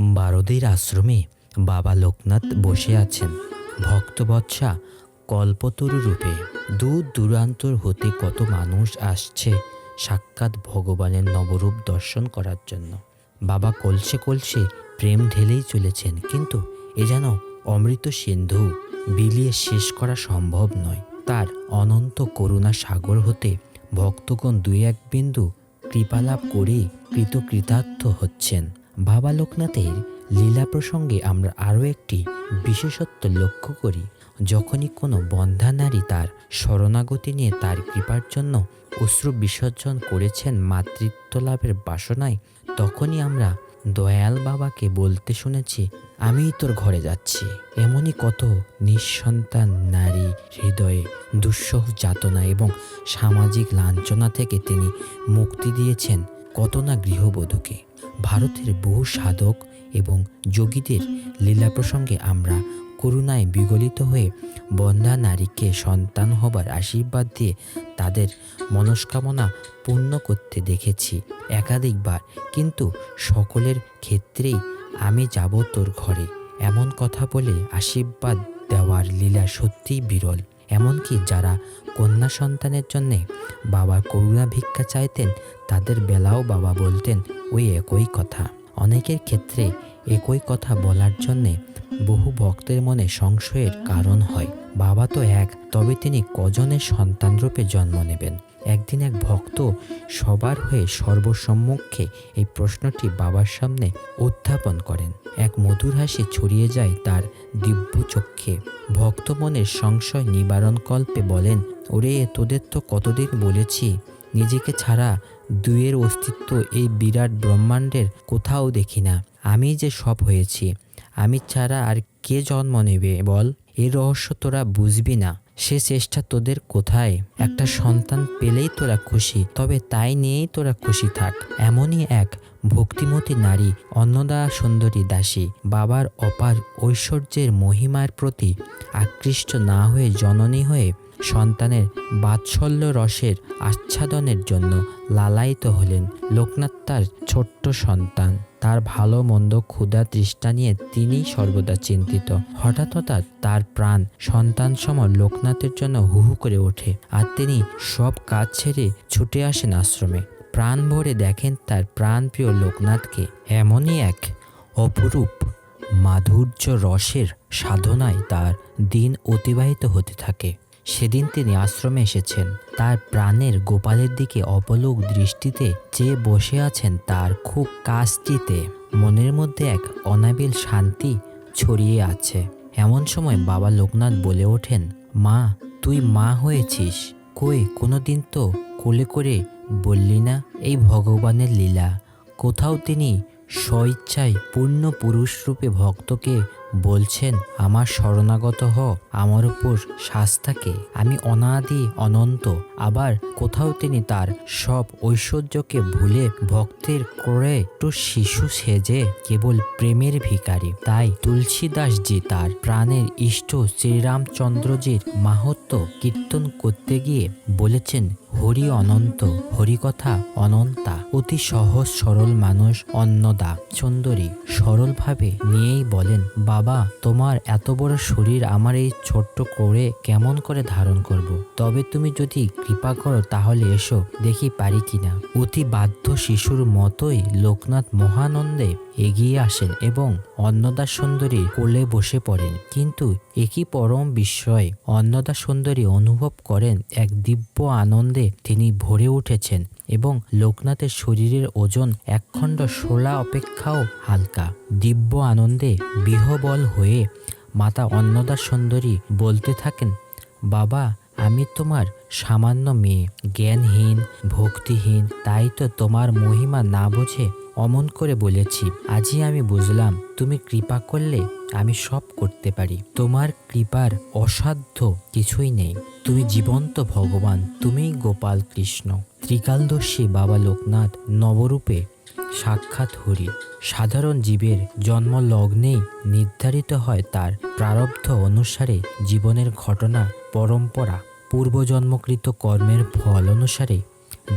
বারদের আশ্রমে বাবা লোকনাথ বসে আছেন। ভক্তবৎসা কল্পতরু রূপে। দূর দূরান্তর হতে কত মানুষ আসছে সাক্ষাৎ ভগবানের নবরূপ দর্শন করার জন্য। বাবা কলসে কলসে প্রেম ঢেলেই চলেছেন, কিন্তু এ যেন অমৃত সিন্ধু বিলিয়ে শেষ করা সম্ভব নয়। তার অনন্ত করুণা সাগর হতে ভক্তগণ দুই এক বিন্দু কৃপালাভ করেই কৃতকৃতার্থ হচ্ছেন। বাবা লোকনাথের লীলা প্রসঙ্গে আমরা আরও একটি বিশেষত্ব লক্ষ্য করি। যখনই কোনো বন্ধা নারী তার শরণাগতি নিয়ে তার কৃপার জন্য অশ্রু বিসর্জন করেছেন মাতৃত্ব লাভের বাসনায়, তখনই আমরা দয়াল বাবাকে বলতে শুনেছি, আমিই তোর ঘরে যাচ্ছি। এমনই কত নিঃসন্তান নারী হৃদয়ে দুঃসহ যাতনা এবং সামাজিক লাঞ্ছনা থেকে তিনি মুক্তি দিয়েছেন কত না গৃহবধূকে। ভারতের বহু সাধক এবং যোগীদের লীলা প্রসঙ্গে আমরা করুণায় বিগলিত হয়ে বন্ধা নারীকে সন্তান হবার আশীর্বাদ দিয়ে তাদের মনস্কামনা পূর্ণ করতে দেখেছি একাধিকবার। কিন্তু সকলের ক্ষেত্রেই আমি যাব তোর ঘরে, এমন কথা বলে আশীর্বাদ দেওয়ার লীলা সত্যিই বিরল। এমনকি যারা কন্যা সন্তানের জন্যে বাবার করুণা ভিক্ষা চাইতেন, তাদের বেলাও বাবা বলতেন ওই একই কথা। অনেকের ক্ষেত্রে একই কথা বলার জন্যে বহু ভক্তের মনে সংশয়ের কারণ হয়। বাবা তো এক, তবে তিনি কজনের সন্তানরূপে জন্ম নেবেন? একদিন এক ভক্ত সবার হয়ে সর্বসম্মুখে এই প্রশ্নটি বাবার সামনে উত্থাপন করেন। এক মধুর হাসি ছড়িয়ে যায় তার দিব্য চক্ষে ভক্ত মনের সংশয় নিবারণ কল্পে বলেন, ওরে, তোদের তো কতদিন বলেছি, নিজেকে ছাড়া দুয়ের অস্তিত্ব এই বিরাট ব্রহ্মাণ্ডের কোথাও দেখি না। আমি যে সব হয়েছি আমি ছাড়া আর কে জন্ম নেবে? বল। এই রহস্য তোরা বুঝবি না। সে চেষ্টা তোদের কোথায়? একটা সন্তান পেলেই তোরা খুশি, তবে তাই নিয়েই তোরা খুশি থাক। এমনই এক ভক্তিমতী নারী, অন্নদা সুন্দরী দাসী, বাবার অপার ঐশ্বর্যের মহিমার প্রতি আকৃষ্ট না হয়ে জননী হয়ে সন্তানের বাৎসল্য রসের আচ্ছাদনের জন্য লালায়িত হলেন লোকনাথ তার ছোট্ট সন্তান। তার ভালো মন্দ ক্ষুধা তৃষ্ঠা নিয়ে তিনিই সর্বদা চিন্তিত। হঠাৎ হঠাৎ তার প্রাণ সন্তান সম লোকনাথের জন্য হুহু করে ওঠে আর তিনি সব কাজ ছেড়ে ছুটে আসেন আশ্রমে। প্রাণ ভরে দেখেন তার প্রাণপ্রিয় লোকনাথকে এমনই এক অপরূপ মাধুর্য রসের সাধনায় তার দিন অতিবাহিত হতে থাকে। সেদিন তিনি আশ্রমে এসেছেন। তার প্রাণের গোপালের দিকে অপলোক দৃষ্টিতে চেয়ে বসে আছেন তার খুব কাছটিতে মনের মধ্যে এক অনাবিল শান্তি ছড়িয়ে আছে। এমন সময় বাবা লোকনাথ বলে ওঠেন, মা, তুই মা হয়েছিস। কই, কোনোদিন তো কোলে করে বললি না এই ভগবানের লীলা। কোথাও তিনি স্বইচ্ছায় পূর্ণ পুরুষ রূপে ভক্তকে বলছেন, আমার শরণাগত হ আমার উপর শাস্তাকে আমি অনাদি, অনন্ত। আবার কোথাও তিনি তার সব ঐশ্বর্যকে ভুলে ভক্তের করে একটু শিশু সেজে কেবল প্রেমের ভিখারি। তাই তুলসীদাসজি তার প্রাণের ইষ্ট শ্রীরামচন্দ্রজির মাহাত্ম কীর্তন করতে গিয়ে বলেছেন হরি অনন্ত, হরিকথা অনন্তা, অতি সহজ সরল মানুষ অন্নদা সুন্দরী সরলভাবে নিয়েই বলেন, বাবা, তোমার এত বড় শরীর আমার এই ছোট্ট করে কেমন করে ধারণ করব। তবে তুমি যদি কৃপা করো তাহলে এসো, দেখি পারি কিনা অতি বাধ্য শিশুর মতোই লোকনাথ মহানন্দে এগিয়ে আসেন এবং অন্নদা সুন্দরী কোলে বসে পড়েন কিন্তু একই পরম বিস্ময় অন্নদা সুন্দরী অনুভব করেন এক দিব্য আনন্দে তিনি ভরে উঠেছেন এবং লোকনাথের শরীরের ওজন একখণ্ড শোলা অপেক্ষাও হালকা। দিব্য আনন্দে বিহবল হয়ে মাতা অন্নদা সুন্দরী বলতে থাকেন, বাবা, আমি তোমার সামান্য মেয়ে, জ্ঞানহীন, ভক্তিহীন, তাই তো তোমার মহিমা না বুঝে অমন করে বলেছি, আজই আমি বুঝলাম, তুমি কৃপা করলে আমি সব করতে পারি। তোমার কৃপার অসাধ্য কিছুই নেই। তুমি জীবন্ত ভগবান, তুমিই গোপাল কৃষ্ণ। ত্রিকালদর্শী বাবা লোকনাথ নবরূপে সাক্ষাৎ হরি। সাধারণ জীবের জন্ম লগ্নেই নির্ধারিত হয় তার প্রারব্ধ অনুসারে জীবনের ঘটনা, পরম্পরা। পূর্বজন্মকৃত কর্মের ফল অনুসারে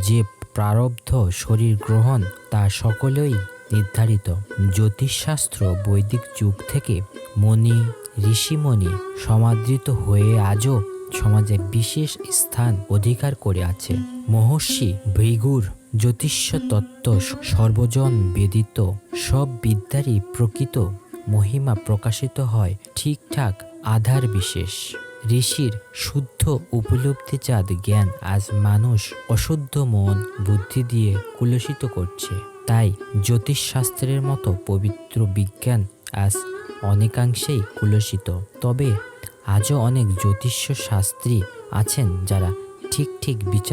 যে প্রারব্ধ শরীর গ্রহণ তা সকলেই নির্ধারিত। জ্যোতিষশাস্ত্র বৈদিক যুগ থেকে মণি ঋষিমণি সমাদৃত হয়ে আজও সমাজে বিশেষ স্থান অধিকার করে আছে। মহর্ষি ভৃগুর জ্যোতিষ্য তত্ত্ব সর্বজন বেদিত। সব বিদ্যারই প্রকৃত মহিমা প্রকাশিত হয় ঠিকঠাক আধার বিশেষ। ঋষির শুদ্ধ উপলব্ধিজাত জ্ঞান আজ মানুষ অশুদ্ধ মন, বুদ্ধি দিয়ে কুলসিত করছে। তাই জ্যোতিষশাস্ত্রের মতো পবিত্র বিজ্ঞান আজ অনেকাংশেই কুলসিত। তবে আজও অনেক জ্যোতিষ্য শাস্ত্রী আছেন যারা ঠিক ঠিক বিচার